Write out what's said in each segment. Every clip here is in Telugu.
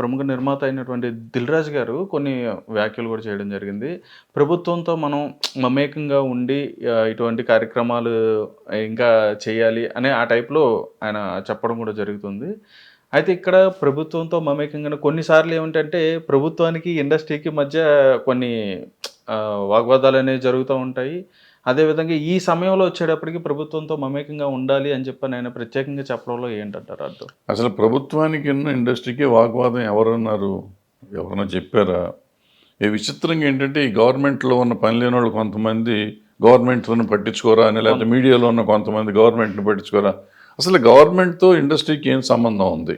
ప్రముఖ నిర్మాత అయినటువంటి దిల్రాజ్ గారు కొన్ని వ్యాఖ్యలు కూడా చేయడం జరిగింది. ప్రభుత్వంతో మనం మమేకంగా ఉండి ఇటువంటి కార్యక్రమాలు ఇంకా చేయాలి అనే ఆ టైప్లో ఆయన చెప్పడం కూడా జరుగుతుంది. అయితే ఇక్కడ ప్రభుత్వంతో మమేకంగా కొన్నిసార్లు ఏమిటంటే ప్రభుత్వానికి ఇండస్ట్రీకి మధ్య కొన్ని వాగ్వాదాలు అనేవి జరుగుతూ ఉంటాయి. అదేవిధంగా ఈ సమయంలో వచ్చేటప్పటికి ప్రభుత్వంతో మమేకంగా ఉండాలి అని చెప్పి ఆయన ప్రత్యేకంగా చెప్పడంలో ఏంటంటారు అర్థం? అసలు ప్రభుత్వానికి ఉన్న ఇండస్ట్రీకి వాగ్వాదం ఎవరన్నారు? ఎవరన్నా చెప్పారా? ఈ విచిత్రంగా ఏంటంటే ఈ గవర్నమెంట్లో ఉన్న పని లేని వాళ్ళు కొంతమంది గవర్నమెంట్లను పట్టించుకోరా అని లేకపోతే మీడియాలో ఉన్న కొంతమంది గవర్నమెంట్ని పట్టించుకోరా? అసలు గవర్నమెంట్తో ఇండస్ట్రీకి ఏం సంబంధం ఉంది?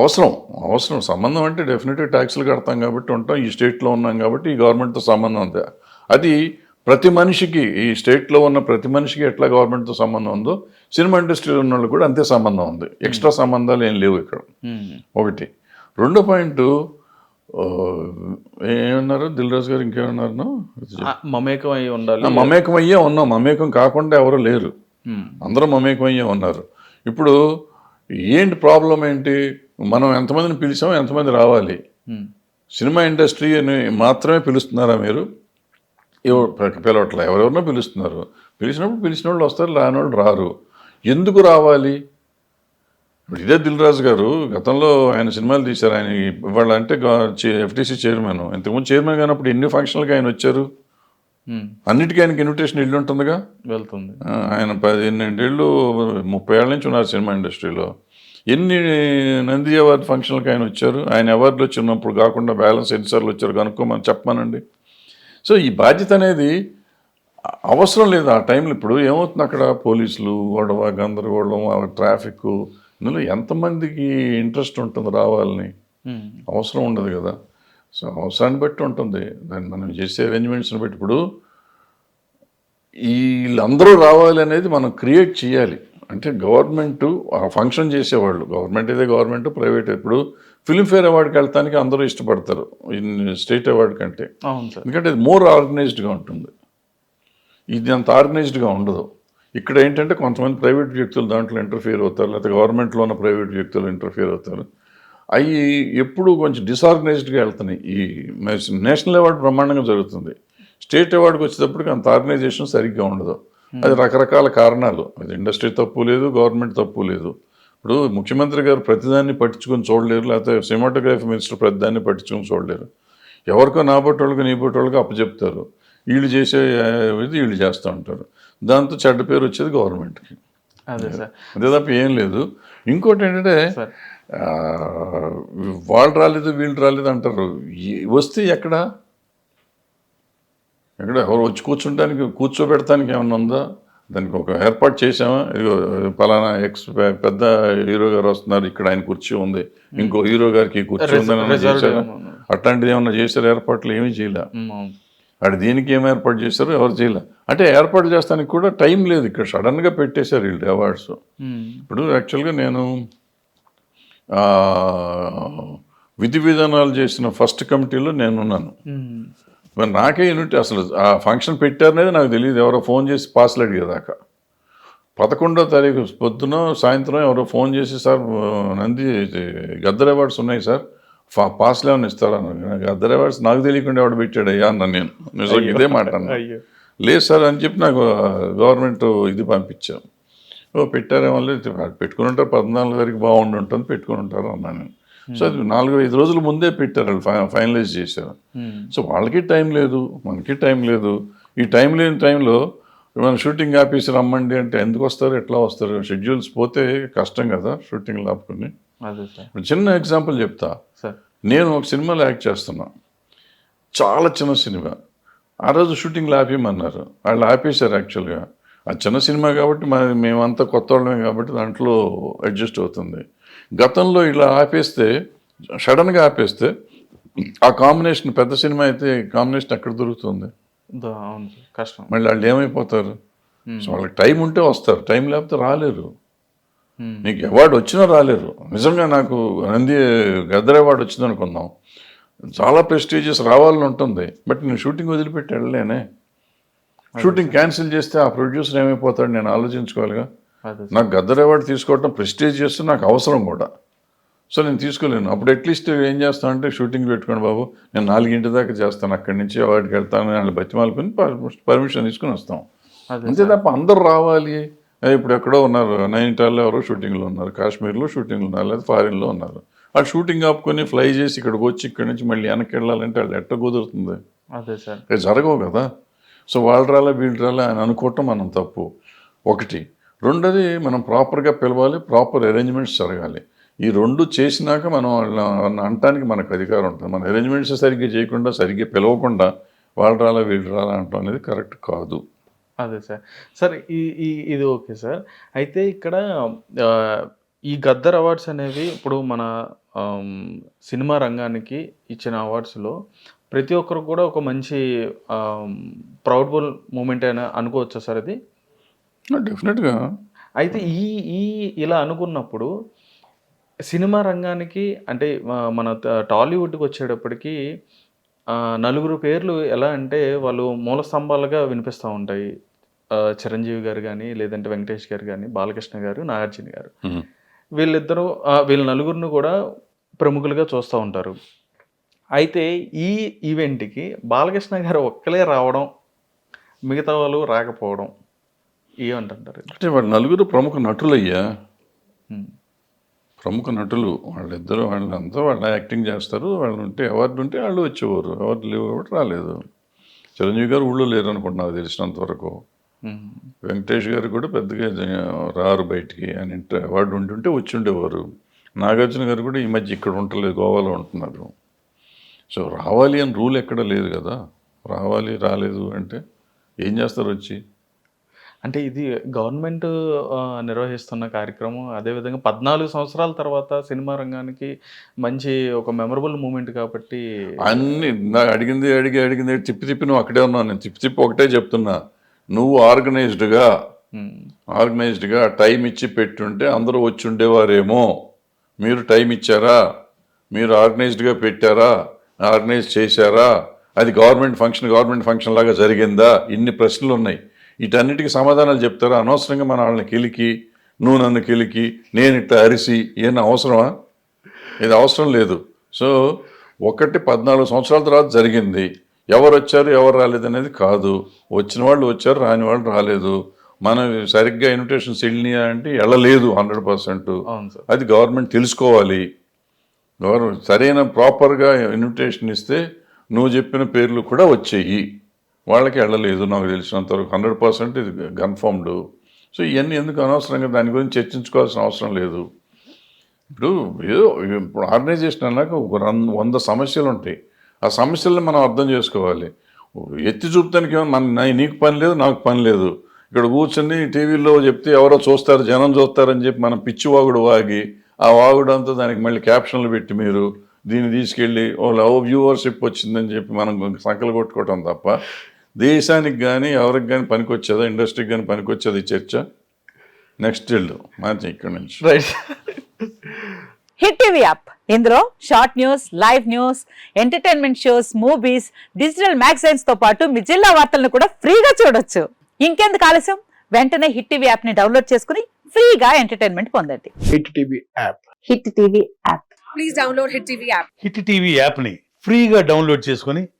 అవసరం అవసరం. సంబంధం అంటే డెఫినెట్గా ట్యాక్స్లు కడతాం కాబట్టి ఉంటాం ఈ స్టేట్లో ఉన్నాం కాబట్టి ఈ గవర్నమెంట్తో సంబంధం ఉంది. అది ప్రతి మనిషికి ఈ స్టేట్లో ఉన్న ప్రతి మనిషికి ఎట్లా గవర్నమెంట్తో సంబంధం ఉందో సినిమా ఇండస్ట్రీలో ఉన్న వాళ్ళు కూడా అంతే సంబంధం ఉంది. ఎక్స్ట్రా సంబంధాలు ఏం లేవు ఇక్కడ. ఒకటి. రెండో పాయింట్ ఏమన్నారు? దిల్ రాజు గారు ఇంకేమన్నారు మమేకం అయి ఉండాలి. మమేకం అయ్యే ఉన్నాం. మమేకం కాకుండా ఎవరు లేరు. అందరూ మమేకమయ్యే ఉన్నారు. ఇప్పుడు ఏంటి ప్రాబ్లం ఏంటి? మనం ఎంతమందిని పిలిచాం ఎంతమంది రావాలి. సినిమా ఇండస్ట్రీ అని మాత్రమే పిలుస్తున్నారా మీరు? ఎవ- పిల- పిలవట్లే. ఎవరెవరినో పిలుస్తున్నారు. పిలిచినప్పుడు పిలిచిన వాళ్ళు వస్తారు రాని వాళ్ళు రారు. ఎందుకు రావాలి? ఇప్పుడు ఇదే దిల్ రాజు గారు గతంలో ఆయన సినిమాలు తీశారు. ఆయన ఇవాళ అంటే ఎఫ్టీసీ చైర్మన్. ఇంతకుముందు చైర్మన్ కానప్పుడు ఎన్ని ఫంక్షన్లకి ఆయన వచ్చారు. అన్నిటికీ ఆయనకి ఇన్విటేషన్ ఇల్లు ఉంటుందిగా? వెళ్తుంది. ఆయన పదిహేనేళ్ళు ముప్పై ఏళ్ళ నుంచి ఉన్నారు సినిమా ఇండస్ట్రీలో. ఎన్ని నంది అవార్డు ఫంక్షన్లకు ఆయన వచ్చారు? ఆయన అవార్డులు వచ్చినప్పుడు కాకుండా బ్యాలెన్స్ ఎన్నిసార్లు వచ్చారు? కనుక్కోమని చెప్పమనండి. సో ఈ బాధ్యత అనేది అవసరం లేదు ఆ టైంలో. ఇప్పుడు ఏమవుతుంది అక్కడ? పోలీసులు గొడవ గందరగోళం ట్రాఫిక్. ఇందులో ఎంతమందికి ఇంట్రెస్ట్ ఉంటుంది రావాలని. అవసరం ఉండదు కదా. సో అవసరాన్ని బట్టి ఉంటుంది. దాన్ని మనం చేసే అరేంజ్మెంట్స్ని బట్టి. ఇప్పుడు వీళ్ళందరూ రావాలి అనేది మనం క్రియేట్ చేయాలి. అంటే గవర్నమెంట్ ఆ ఫంక్షన్ చేసేవాళ్ళు. గవర్నమెంట్ అయితే గవర్నమెంట్ ప్రైవేట్. ఇప్పుడు ఫిల్మ్ఫేర్ అవార్డుకి వెళ్తానికి అందరూ ఇష్టపడతారు స్టేట్ అవార్డు కంటే. ఎందుకంటే ఇది మోర్ ఆర్గనైజ్డ్గా ఉంటుంది. ఇది అంత ఆర్గనైజ్డ్గా ఉండదు. ఇక్కడ ఏంటంటే కొంతమంది ప్రైవేట్ వ్యక్తులు దాంట్లో ఇంటర్ఫియర్ అవుతారు లేకపోతే గవర్నమెంట్లో ఉన్న ప్రైవేట్ వ్యక్తులు ఇంటర్ఫియర్ అవుతారు. అవి ఎప్పుడు కొంచెం డిసార్గనైజ్డ్గా వెళ్తున్నాయి. ఈ నేషనల్ అవార్డు బ్రహ్మాండంగా జరుగుతుంది. స్టేట్ అవార్డుకి వచ్చేటప్పటికి అంత ఆర్గనైజేషన్ సరిగ్గా ఉండదు. అది రకరకాల కారణాలు. అది ఇండస్ట్రీ తప్పు లేదు గవర్నమెంట్ తప్పు లేదు. ఇప్పుడు ముఖ్యమంత్రి గారు ప్రతిదాన్ని పట్టించుకొని చూడలేరు లేకపోతే సినిమాటోగ్రఫీ మినిస్టర్ ప్రతిదాన్ని పట్టించుకొని చూడలేరు. ఎవరికో నా బొట్టోళ్ళకి నీ బొట్టోళ్ళకి అప్పచెప్తారు. వీళ్ళు చేసే ఇది వీళ్ళు చేస్తూ ఉంటారు. దాంతో చెడ్డ పేరు వచ్చేది గవర్నమెంట్కి. అదే సార్. అదే తప్ప ఏం లేదు. ఇంకోటి ఏంటంటే వాళ్ళు రాలేదు వీళ్ళు రాలేదు అంటారు. వస్తే ఎక్కడ? ఎక్కడ? ఎవరు వచ్చి కూర్చుంటానికి కూర్చోబెడటానికి ఏమన్నా ఉందా? దానికి ఒక ఏర్పాటు చేసామా ఇదిగో పలానా ఎక్స్ పెద్ద హీరో గారు వస్తున్నారు ఇక్కడ ఆయన కుర్చీ ఉంది. ఇంకో హీరో గారికి కుర్చీ ఉందని చేశారా? అట్లాంటిది ఏమన్నా చేశారు? ఏర్పాట్లు ఏమీ చేయలే. వాడు దీనికి ఏం ఏర్పాటు చేశారు ఎవరు చేయలే. అంటే ఏర్పాటు చేస్తానికి కూడా టైం లేదు ఇక్కడ. సడన్గా పెట్టేశారు వీళ్ళు అవార్డ్స్. ఇప్పుడు యాక్చువల్గా నేను విధి విధానాలు చేసిన ఫస్ట్ కమిటీలో నేనున్నాను. మరి నాకే యూనిట్ అసలు ఆ ఫంక్షన్ పెట్టారనేది నాకు తెలియదు. ఎవరో ఫోన్ చేసి పాస్లు అడిగేదాకా. పదకొండో తారీఖు పొద్దున సాయంత్రం ఎవరో ఫోన్ చేసి సార్ నంది గద్దర్ అవార్డ్స్ ఉన్నాయి సార్. ఫా- పాస్లు ఏమైనా ఇస్తారా? అన్నారు. గద్దర్ అవార్డ్స్ నాకు తెలియకుండా ఎవడు పెట్టాడు అయ్యా అన్న నేను. నిజంగా ఇదే మాట లేదు సార్ అని చెప్పి నాకు గవర్నమెంట్ ఇది పంపించాం. ఓ పెట్టారేమో లేదు. పెట్టుకుని ఉంటారు. పద్నాలుగు తారీఖు బాగుండి ఉంటుంది. పెట్టుకుని ఉంటారు అన్నాను నేను. సో అది నాలుగు ఐదు రోజుల ముందే పెట్టారు వాళ్ళు ఫైనలైజ్ చేశారు. ఉమ్. సో వాళ్ళకి టైం లేదు మనకి టైం లేదు. ఈ టైం లేని టైంలో మన షూటింగ్ ఆపేసి రమ్మండి అంటే ఎందుకు వస్తారు ఎట్లా వస్తారు? షెడ్యూల్స్ పోతే కష్టం కదా షూటింగ్ ఆపుకొని. చిన్న ఎగ్జాంపుల్ చెప్తా. సార్. నేను ఒక సినిమాలో యాక్ట్ చేస్తున్నా. చాలా చిన్న సినిమా. ఆ రోజు షూటింగ్లో ఆపేయమన్నారు. వాళ్ళు ఆపేశారు యాక్చువల్గా. ఆ చిన్న సినిమా కాబట్టి మరి మేమంతా కొత్త వాళ్ళమే కాబట్టి దాంట్లో అడ్జస్ట్ అవుతుంది. గతంలో ఇలా ఆపేస్తే సడన్గా ఆపేస్తే ఆ కాంబినేషన్ పెద్ద సినిమా అయితే కాంబినేషన్ ఎక్కడ దొరుకుతుంది? కష్టం. మళ్ళీ వాళ్ళు ఏమైపోతారు. సో వాళ్ళకి టైం ఉంటే వస్తారు. టైం లేకపోతే రాలేరు. నీకు అవార్డు వచ్చినా రాలేరు. నిజంగా నాకు నంది గద్దర్ అవార్డు వచ్చింది అనుకుందాం. చాలా ప్రెస్టీజియస్ రావాలని ఉంటుంది. బట్ నేను షూటింగ్ వదిలిపెట్టి వెళ్ళలేనే. షూటింగ్ క్యాన్సిల్ చేస్తే ఆ ప్రొడ్యూసర్ ఏమైపోతాడు నేను ఆలోచించుకోవాలిగా. నాకు గద్దర్ అవార్డు తీసుకోవటం ప్రెస్టీజియస్ నాకు అవసరం కూడా. సో నేను తీసుకోలేను. అప్పుడు అట్లీస్ట్ ఏం చేస్తాను అంటే షూటింగ్ పెట్టుకోండి బాబు. నేను నాలుగింటి దాకా చేస్తాను. అక్కడి నుంచి వాటికి వెళ్తాను. వాళ్ళు బతిమాలుకొని పర్మిషన్ తీసుకుని వస్తాం. అంతే తప్ప అందరూ రావాలి. ఇప్పుడు ఎక్కడో ఉన్నారు. నైనిటాల్లో ఎవరో షూటింగ్లో ఉన్నారు. కాశ్మీర్లో షూటింగ్లో ఉన్నారు. లేదా ఫారిన్లో ఉన్నారు. ఆ షూటింగ్ ఆపుకొని ఫ్లై చేసి ఇక్కడికి వచ్చి ఇక్కడి నుంచి మళ్ళీ వెనక్కి వెళ్ళాలంటే వాళ్ళు ఎట్ట కుదురుతుంది? అదే సార్. జరగవు కదా. సో వాళ్ళు రాలే వీళ్ళు రాలే అని అనుకోవటం మనం తప్పు. ఒకటి రెండోది మనం ప్రాపర్గా పిలవాలి ప్రాపర్ అరేంజ్మెంట్స్ జరగాలి. ఈ రెండు చేసినాక మనం వాళ్ళని అనటానికి మనకు అధికారం ఉంటుంది. మన అరేంజ్మెంట్స్ సరిగ్గా చేయకుండా సరిగ్గా పిలవకుండా వాళ్ళు రాలా వీళ్ళు రాలా అంటాం అనేది కరెక్ట్ కాదు. అదే సార్. సార్ ఈ ఇది ఓకే సార్. అయితే ఇక్కడ ఈ గద్దర్ అవార్డ్స్ అనేవి ఇప్పుడు మన సినిమా రంగానికి ఇచ్చిన అవార్డ్స్లో ప్రతి ఒక్కరు కూడా ఒక మంచి ప్రౌడ్ఫుల్ మూమెంట్ అయినా అనుకోవచ్చా సార్ అది? డెఫినెట్గా అయితే ఈ ఈ ఇలా అనుకున్నప్పుడు సినిమా రంగానికి అంటే మన టాలీవుడ్కి వచ్చేటప్పటికి నలుగురు పేర్లు ఎలా అంటే వాళ్ళు మూల స్తంభాలుగా వినిపిస్తూ ఉంటాయి. చిరంజీవి గారు కానీ లేదంటే వెంకటేష్ గారు కానీ బాలకృష్ణ గారు నాగార్జున గారు. వీళ్ళిద్దరూ వీళ్ళ నలుగురిని కూడా ప్రముఖులుగా చూస్తూ ఉంటారు. అయితే ఈ ఈవెంట్కి బాలకృష్ణ గారు ఒక్కలే రావడం మిగతా వాళ్ళు రాకపోవడం ఏమంటుంటారు అంటే వాళ్ళు నలుగురు ప్రముఖ నటులయ్యా. ప్రముఖ నటులు. వాళ్ళిద్దరు వాళ్ళంతా వాళ్ళ యాక్టింగ్ చేస్తారు. వాళ్ళు ఉంటే అవార్డు ఉంటే వాళ్ళు వచ్చేవారు. అవార్డు లేవు కాబట్టి రాలేదు. చిరంజీవి గారు ఊళ్ళో లేరు అనుకుంటున్నా నాకు తెలిసినంత వరకు. వెంకటేష్ గారు కూడా పెద్దగా రారు బయటికి ఇంట అవార్డు ఉంటుంటే వచ్చి ఉండేవారు. నాగార్జున గారు కూడా ఈ మధ్య ఇక్కడ ఉండలేదు గోవాలో ఉంటున్నారు. సో రావాలి అని రూల్ ఎక్కడ లేదు కదా. రావాలి రాలేదు అంటే ఏం చేస్తారు వచ్చి? అంటే ఇది గవర్నమెంట్ నిర్వహిస్తున్న కార్యక్రమం. అదేవిధంగా పద్నాలుగు సంవత్సరాల తర్వాత సినిమా రంగానికి మంచి ఒక మెమరబుల్ మూమెంట్ కాబట్టి అన్ని నాకు అడిగింది అడిగి అడిగింది తిప్పి తిప్పి నువ్వు అక్కడే ఉన్నావు. నేను తిప్పి తిప్పి ఒకటే చెప్తున్నా. నువ్వు ఆర్గనైజ్డ్గా ఆర్గనైజ్డ్గా టైం ఇచ్చి పెట్టుంటే అందరూ వచ్చి ఉండేవారేమో. మీరు టైం ఇచ్చారా? మీరు ఆర్గనైజ్డ్గా పెట్టారా? ఆర్గనైజ్ చేశారా? అది గవర్నమెంట్ ఫంక్షన్ గవర్నమెంట్ ఫంక్షన్ లాగా జరిగిందా? ఇన్ని ప్రశ్నలు ఉన్నాయి వీటన్నిటికీ సమాధానాలు చెప్తారా. అనవసరంగా మన వాళ్ళని కిలికి నువ్వు నన్ను కిలికి నేను ఇట్లా అరిసి ఏమన్నా అవసరమా? ఇది అవసరం లేదు. సో ఒకటి పద్నాలుగు సంవత్సరాల తర్వాత జరిగింది. ఎవరు వచ్చారు ఎవరు రాలేదు అనేది కాదు. వచ్చిన వాళ్ళు వచ్చారు రాని వాళ్ళు రాలేదు. మనం సరిగ్గా ఇన్విటేషన్స్ వెళ్ళినాయా అంటే వెళ్ళలేదు హండ్రెడ్ పర్సెంట్. అది గవర్నమెంట్ తెలుసుకోవాలి. గవర్నమెంట్ సరైన ప్రాపర్గా ఇన్విటేషన్ ఇస్తే నువ్వు చెప్పిన పేర్లు కూడా వచ్చేయి. వాళ్ళకి వెళ్ళలేదు నాకు తెలిసినంత వరకు హండ్రెడ్ పర్సెంట్ ఇది కన్ఫర్మ్డ్ సో ఇవన్నీ ఎందుకు అనవసరంగా దాని గురించి చర్చించుకోవాల్సిన అవసరం లేదు. ఇప్పుడు ఏదో ఇప్పుడు ఆర్గనైజేషన్ అన్నాక ఒక రన్- వంద సమస్యలు ఉంటాయి. ఆ సమస్యలను మనం అర్థం చేసుకోవాలి. ఎత్తి చూపుతానికి మన నీకు పని లేదు నాకు పని లేదు. ఇక్కడ కూర్చొని టీవీలో చెప్తే ఎవరో చూస్తారు జనం చూస్తారని చెప్పి మనం పిచ్చి వాగుడు వాగి ఆ వాగుడు అంతా దానికి మళ్ళీ క్యాప్షన్లు పెట్టి మీరు దీన్ని తీసుకెళ్ళి ఓ లవ్ వ్యూవర్షిప్ వచ్చిందని చెప్పి మనం సంకలు కొట్టుకోవటం తప్ప దేశానికి కానీ ఎవరికి కానీ పనికొచ్చేదా? ఇండస్ట్రీకి కానీ పనికొచ్చేది ఈ చర్చ? నెక్స్ట్ వెళ్ళు మంచి ఇక్కడ నుంచి. రైట్ హిట్ టీవీ యాప్ ఇందులో short news live news entertainment shows movies digital మ్యాగజైన్స్తో పాటు మీ జిల్లా వార్తలను కూడా ఫ్రీగా చూడొచ్చు. ఇంకెందుకు ఆలస్యం? వెంటనే హిట్ టీవీ యాప్ని డౌన్లోడ్ చేసుకుని ఫ్రీగా ఎంటర్టైన్మెంట్ పొందండి. Hit TV app hit TV app please download Hit TV app. Hit TV యాప్ని ఫ్రీగా డౌన్లోడ్ చేసుకొని